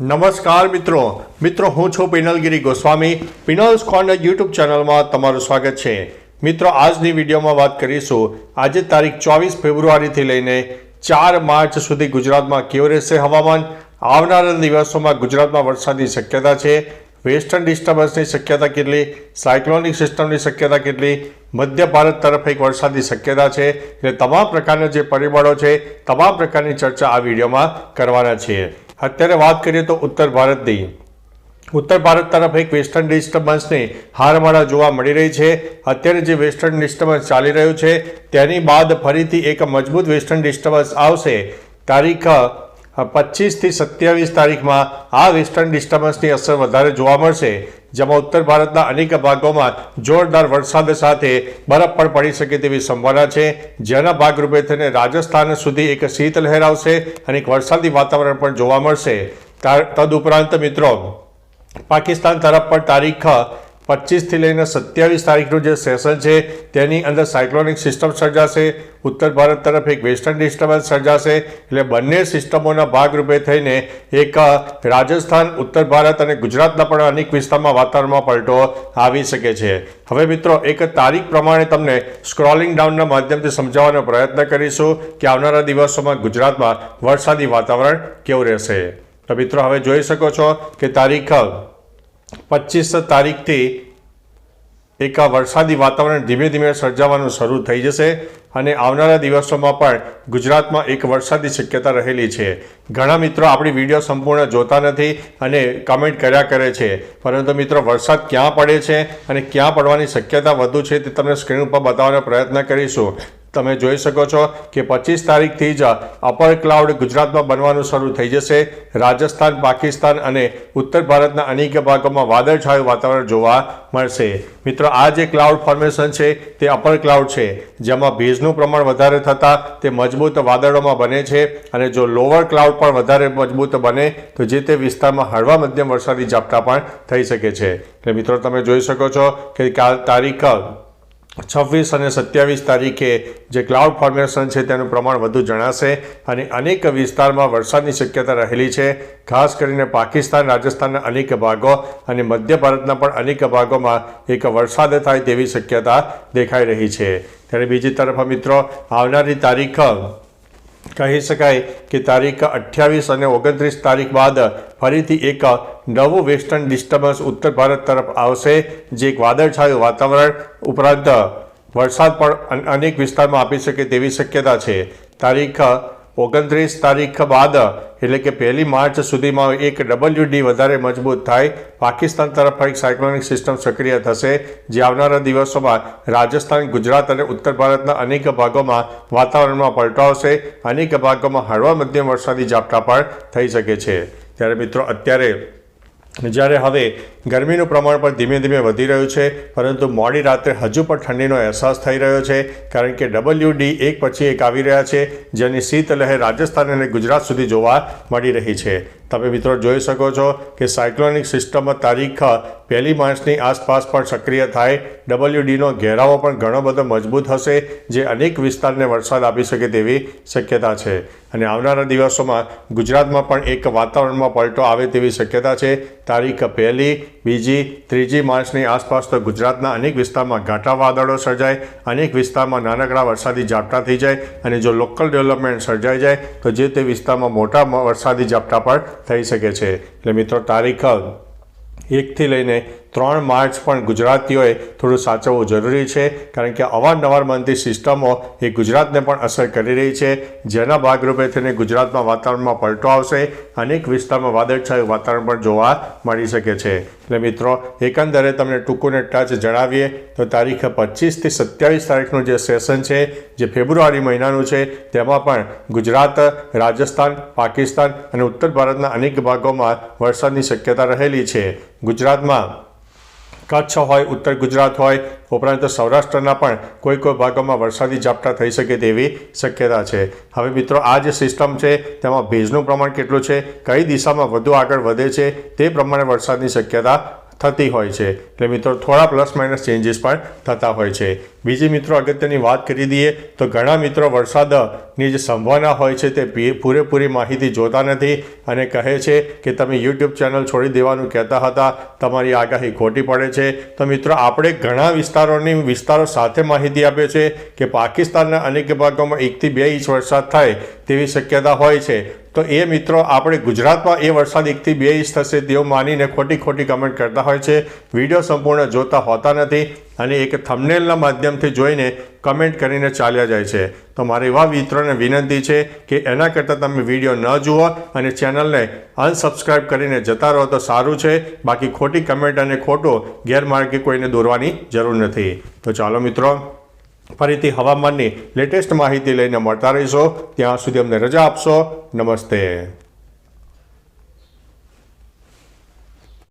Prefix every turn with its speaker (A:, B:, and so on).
A: નમસ્કાર મિત્રો. મિત્રો, હું છું પિનલગીરી ગોસ્વામી. પિનલ્સ કોર્નર યુટ્યુબ ચેનલમાં તમારું સ્વાગત છે. મિત્રો, આજની વિડીયોમાં વાત કરીશું. આજે તારીખ ચોવીસ ફેબ્રુઆરીથી લઈને ચાર માર્ચ સુધી ગુજરાતમાં કેવું રહેશે હવામાન? આવનારા દિવસોમાં ગુજરાતમાં વરસાદની શક્યતા છે. વેસ્ટર્ન ડિસ્ટર્બન્સની શક્યતા કેટલી? સાયક્લોનિક સિસ્ટમની શક્યતા કેટલી? મધ્ય ભારત તરફ એક વરસાદની શક્યતા છે. એટલે તમામ પ્રકારના જે પરિબળો છે, તમામ પ્રકારની ચર્ચા આ વિડીયોમાં કરવાના છીએ. અત્યારે વાત કરીએ તો ઉત્તર ભારતની. ઉત્તર ભારત તરફ એક વેસ્ટર્ન ડિસ્ટર્બન્સની હારમાળા જોવા મળી રહી છે. અત્યારે જે વેસ્ટર્ન ડિસ્ટર્બન્સ ચાલી રહ્યું છે, તેની બાદ ફરીથી એક મજબૂત વેસ્ટર્ન ડિસ્ટર્બન્સ આવશે. તારીખ પચીસથી સત્યાવીસ તારીખમાં આ વેસ્ટર્ન ડિસ્ટર્બન્સની અસર વધારે જોવા મળશે, જેમાં ઉત્તર ભારતના અનેક ભાગોમાં જોરદાર વરસાદ સાથે બરફ પણ પડી શકે તેવી સંભાવના છે. જેના ભાગરૂપે થઈને રાજસ્થાન સુધી એક શીતલહેર આવશે અને એક વરસાદી વાતાવરણ પણ જોવા મળશે. તદ તદુપરાંત મિત્રો, પાકિસ્તાન તરફ પણ તારીખ પચીસથી લઈને સત્યાવીસ તારીખનું જે સેશન છે, તેની અંદર સાયક્લોનિક સિસ્ટમ સર્જાશે, ઉત્તર ભારત તરફ એક વેસ્ટર્ન ડિસ્ટર્બન્સ સર્જાશે, એટલે બંને સિસ્ટમોના ભાગરૂપે થઈને એક રાજસ્થાન, ઉત્તર ભારત અને ગુજરાતના પણ અનેક વિસ્તારમાં વાતાવરણમાં પલટો આવી શકે છે. હવે મિત્રો, એક તારીખ પ્રમાણે તમને સ્ક્રોલિંગ ડાઉનના માધ્યમથી સમજાવવાનો પ્રયત્ન કરીશું કે આવનારા દિવસોમાં ગુજરાતમાં વરસાદી વાતાવરણ કેવું રહેશે. તો મિત્રો, હવે જોઈ શકો છો કે તારીખ પચીસ તારીખથી એક આ વરસાદી વાતાવરણ ધીમે ધીમે સર્જાવાનું શરૂ થઈ જશે અને આવનારા દિવસોમાં પણ ગુજરાતમાં એક વરસાદી શક્યતા રહેલી છે. ઘણા મિત્રો આપણી વીડિયો સંપૂર્ણ જોતા નથી અને કમેન્ટ કર્યા કરે છે. પરંતુ મિત્રો, વરસાદ ક્યાં પડે છે અને ક્યાં પડવાની શક્યતા વધુ છે તે તમને સ્ક્રીન ઉપર બતાવવાનો પ્રયત્ન કરીશું. તમે જોઈ શકો છો કે પચીસ તારીખથી જ અપર ક્લાઉડ ગુજરાતમાં બનવાનું શરૂ થઈ જશે. રાજસ્થાન, પાકિસ્તાન અને ઉત્તર ભારતના અનેક ભાગોમાં વાદળછાયું વાતાવરણ જોવા મળશે. મિત્રો, આ જે ક્લાઉડ ફોર્મેશન છે, તે અપર ક્લાઉડ છે. જેમાં ભેજનું પ્રમાણ વધારે થતાં તે મજબૂત વાદળોમાં બને છે અને જો લોઅર ક્લાઉડ પણ વધારે મજબૂત બને, તો જે તે વિસ્તારમાં હળવા મધ્યમ વરસાદી ઝાપટા પણ થઈ શકે છે. એટલે મિત્રો, તમે જોઈ શકો છો કે તારીખ છવ્વીસ અને સત્યાવીસ તારીખે જે ક્લાઉડ ફોર્મેશન છે તેનું પ્રમાણ વધુ જણાશે અને અનેક વિસ્તારમાં વરસાદની શક્યતા રહેલી છે. ખાસ કરીને પાકિસ્તાન, રાજસ્થાનના અનેક ભાગો અને મધ્ય ભારતના પણ અનેક ભાગોમાં એક વરસાદ થાય તેવી શક્યતા દેખાઈ રહી છે. ત્યારે બીજી તરફ મિત્રો, આવનારી તારીખ કહી શકાય કે તારીખ અઠ્યાવીસ અને ઓગણત્રીસ તારીખ બાદ ફરીથી એક નવું વેસ્ટર્ન ડિસ્ટર્બન્સ ઉત્તર ભારત તરફ આવશે. જે એક વાદળછાયું વાતાવરણ ઉપરાંત વરસાદ પણ અન- અનેક વિસ્તારમાં આપી શકે તેવી શક્યતા છે. તારીખ ઓગણત્રીસ તારીખ બાદ, એટલે કે પહેલી માર્ચ સુધીમાં એક ડબલ્યુડી વધારે મજબૂત થાય. પાકિસ્તાન તરફ એક સાયક્લોનિક સિસ્ટમ સક્રિય થશે. જે આવનારા દિવસોમાં રાજસ્થાન, ગુજરાત અને ઉત્તર ભારતના અનેક ભાગોમાં વાતાવરણમાં પલટો આવશે. અનેક ભાગોમાં હળવા મધ્યમ વરસાદી ઝાપટા પણ થઈ શકે છે. ત્યારે મિત્રો, અત્યારે જ્યારે હવે ગરમીનું પ્રમાણ પણ ધીમે ધીમે વધી રહ્યું છે, પરંતુ મોડી રાત્રે હજુ પણ ઠંડીનો અહેસાસ થઈ રહ્યો છે, કારણ કે ડબલ્યુ ડી એક પછી એક આવી રહ્યા છે, જેની શીતલહેર રાજસ્થાન અને ગુજરાત સુધી જોવા મળી રહી છે. તમે મિત્રો જોઈ શકો છો કે સાયક્લોનિક સિસ્ટમ તારીખ પહેલી માર્ચની આસપાસ પણ સક્રિય થાય. ડબલ્યુ ડીનો ઘેરાવો પણ ઘણો બધો મજબૂત હશે, જે અનેક વિસ્તારને વરસાદ આપી શકે તેવી શક્યતા છે. અને આવનારા દિવસોમાં ગુજરાતમાં પણ એક વાતાવરણમાં પલટો આવે તેવી શક્યતા છે. તારીખ પહેલી બીજી, ત્રીજી માર્ચની આસપાસ તો ગુજરાતના અનેક વિસ્તારમાં ઘાટા વાદળો સર્જાય, અનેક વિસ્તારમાં નાનકડા વરસાદી ઝાપટા થઈ જાય અને જો લોકલ ડેવલપમેન્ટ સર્જાઈ જાય, તો જે તે વિસ્તારમાં મોટા વરસાદી ઝાપટા પણ થઈ શકે છે. એટલે મિત્રો, તારીખ એકથી લઈને ત્રણ માર્ચ પણ ગુજરાતીઓએ થોડું સાચવવું જરૂરી છે, કારણ કે અવારનવાર બનતી સિસ્ટમો એ ગુજરાતને પણ અસર કરી રહી છે. જેના ભાગરૂપે થઈને ગુજરાતમાં વાતાવરણમાં પલટો આવશે, અનેક વિસ્તારમાં વાદળછાયું વાતાવરણ પણ જોવા મળી શકે છે. એટલે મિત્રો, એકંદરે તમને ટૂંકુને ટચ જણાવીએ, તો તારીખ પચીસથી સત્યાવીસ તારીખનું જે સેશન છે, જે ફેબ્રુઆરી મહિનાનું છે, તેમાં પણ ગુજરાત, રાજસ્થાન, પાકિસ્તાન અને ઉત્તર ભારતના અનેક ભાગોમાં વરસાદની શક્યતા રહેલી છે. ગુજરાતમાં કચ્છ હોય, ઉત્તર ગુજરાત હોય, ઉપરાંત સૌરાષ્ટ્રના પણ કોઈ કોઈ ભાગોમાં વરસાદી ઝાપટા થઈ શકે તેવી શક્યતા છે. હવે મિત્રો, આ જે સિસ્ટમ છે, તેમાં ભેજનું પ્રમાણ કેટલું છે, કઈ દિશામાં વધુ આગળ વધે છે, તે પ્રમાણે વરસાદની શક્યતા થતી હોય છે. એટલે મિત્રો, થોડા પ્લસ માઇનસ ચેન્જીસ પણ થતા હોય છે. બીજી મિત્રો અગત્યની વાત કરી દઈએ તો ઘણા મિત્રો વરસાદની જે સંભાવના હોય છે તે પૂરેપૂરી માહિતી જોતા નથી અને કહે છે કે તમે યુટ્યુબ ચેનલ છોડી દેવાનું કહેતા હતા, તમારી આગાહી ખોટી પડે છે. તો મિત્રો, આપણે ઘણા વિસ્તારોની વિસ્તારો સાથે માહિતી આપે છે કે પાકિસ્તાનના અનેક ભાગોમાં એકથી બે ઇંચ વરસાદ થાય તેવી શક્યતા હોય છે. તો એ મિત્રો, આપણે ગુજરાતમાં એ વરસાદ એકથી બે ઇંચ થશે તેવું માનીને ખોટી ખોટી કમેન્ટ કરતા હોય છે. વીડિયો સંપૂર્ણ જોતા હોતા નથી. અને એક થમનેલના માધ્યમથી જોઈને કમેન્ટ કરીને ચાલ્યા જાય છે. તો મારી એવા મિત્રોને વિનંતી છે કે એના કરતાં તમે વીડિયો ન જુઓ અને ચેનલને અનસબસ્ક્રાઇબ કરીને જતા રહો તો સારું છે. બાકી ખોટી કમેન્ટ અને ખોટો ગેરમાર્ગે કોઈને દોરવાની જરૂર નથી. તો ચાલો મિત્રો, ફરીથી હવામાનની લેટેસ્ટ માહિતી લઈને મળતા રહીશો. ત્યાં સુધી અમને રજા આપશો. નમસ્તે.